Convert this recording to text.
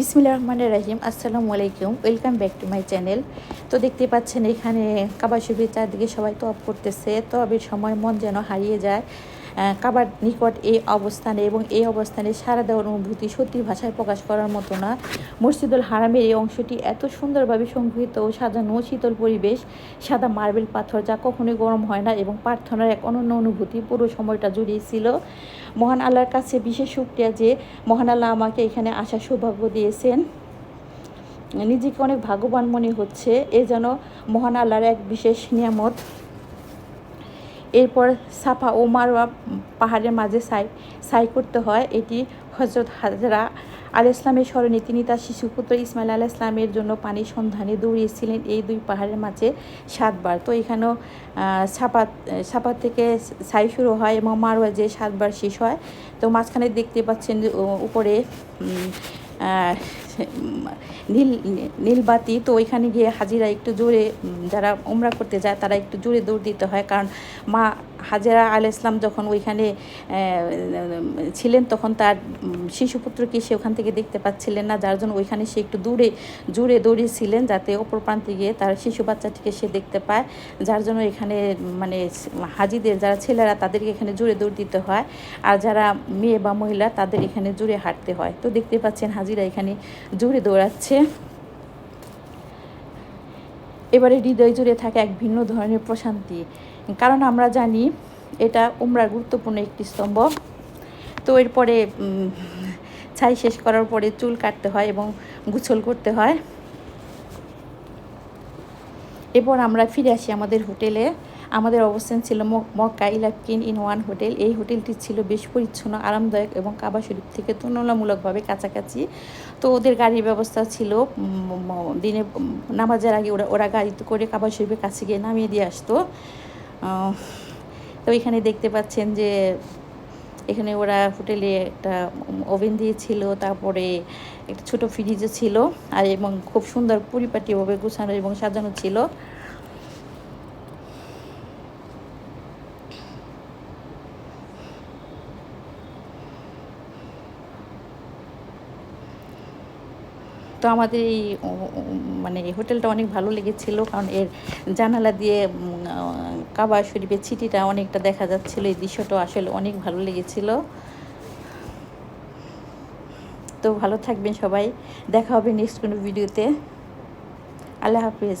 বিসমিল্লা রহমান রাহিম, আসসালামু আলাইকুম, welcome back to my channel. তো দেখতে পাচ্ছেন এখানে কাবা শরীফের চারদিকে সবাই তো অফ করতেছে। তবের সময় মন যেন হারিয়ে যায়। কাবার নিকট এই অবস্থানে এবং এই অবস্থানে সারা দেওয়ার অনুভূতি সত্যি ভাষায় প্রকাশ করার মতো না। মসজিদুল হারামের এই অংশটি এত সুন্দরভাবে সংগৃহীত ও সাজানো শীতল পরিবেশ, সাদা মার্বেল পাথর যা কখনোই গরম হয় না এবং প্রার্থনার এক অনন্য অনুভূতি পুরো সময়টা জুড়িয়ে ছিল। মহান আল্লাহর কাছে বিশেষ শুক্রিয়া যে মহান আল্লাহ আমাকে এখানে আসার সৌভাগ্য দিয়েছেন। নিজেকে অনেক ভাগ্যবান মনে হচ্ছে, এ যেন মহান আল্লাহর এক বিশেষ নিয়ামত। এরপর সাফা ও মারওয়া পাহাড়ের মাঝে সাই সাই করতে হয়। এটি হজরত হাজরা আল ইসলামের স্মরণে তিনি তার শিশুপুত্র ইসমাইল আল ইসলামের জন্য পানির সন্ধানে দৌড়িয়েছিলেন এই দুই পাহাড়ের মাঝে সাতবার। তো এখানেও আহ, সাপা সাপা থেকে সাই শুরু হয় এবং মারওয়া যে সাতবার শেষ হয়। তো মাঝখানে দেখতে পাচ্ছেন উপরে নীল নীলবাতি তো ওইখানে গিয়ে হাজিরা একটু জোরে যারা উমরা করতে যায়, তারা একটু জোরে দৌড় দিতে হয়। কারণ মা হাজেরা আল ইসলাম যখন ওইখানে ছিলেন, তখন তার শিশুপুত্রকে সে ওখান থেকে দেখতে পাচ্ছিলেন না। যার জন্য ওইখানে সে একটু দূরে, জোরে দৌড়িয়েছিলেন যাতে অপর প্রান্তে গিয়ে তার শিশু বাচ্চাটিকে সে দেখতে পায়। যার জন্য এখানে মানে হাজিদের যারা ছেলেরা, তাদেরকে এখানে জোরে দৌড় দিতে হয়। আর যারা মেয়ে বা মহিলা, তাদের এখানে জোরে হাঁটতে হয়। তো দেখতে পাচ্ছেন হাজিরা এখানে জোরে দৌড়াচ্ছে। এবারে হৃদয় জুড়ে থাকে এক ভিন্ন ধরনের প্রশান্তি। কারণ আমরা জানি এটা উমরার গুরুত্বপূর্ণ একটি স্তম্ভ। তো এরপরে ছাই শেষ করার পরে চুল কাটতে হয় এবং গুছল করতে হয়। এরপর আমরা ফিরে আসি আমাদের হোটেলে। আমাদের অবস্থান ছিল মক- মক্কা ইলাকিন ইন ওয়ান হোটেল। এই হোটেলটি ছিল বেশ পরিচ্ছন্ন, আরামদায়ক এবং কাবা শরীফ থেকে তুলনামূলকভাবে কাছাকাছি। তো ওদের গাড়ির ব্যবস্থা ছিল দিনে নামাজের আগে ওরা ওরা গাড়িতে করে কাবা শরীফের কাছে গিয়ে নামিয়ে দিয়ে আসতো। তো এখানে দেখতে পাচ্ছেন যে এখানে ওরা হোটেলে একটা ওভেন দিয়েছিল, তারপরে একটা ছোট ফ্রিজও ছিল, আর এবং খুব সুন্দর পরিপাটিভাবে গোছানো এবং সাজানো ছিল। তো আমাদের এই মানে হোটেলটা অনেক ভালো লেগেছিল, কারণ এর জানালা দিয়ে কাবা শরীফের ছিটিটা অনেকটা দেখা যাচ্ছিল, এই দৃশ্যটা আসলে অনেক ভালো লেগেছিল। তো ভালো থাকবেন সবাই, দেখা হবে নেক্সট কোনো ভিডিওতে আল্লাহ হাফিজ।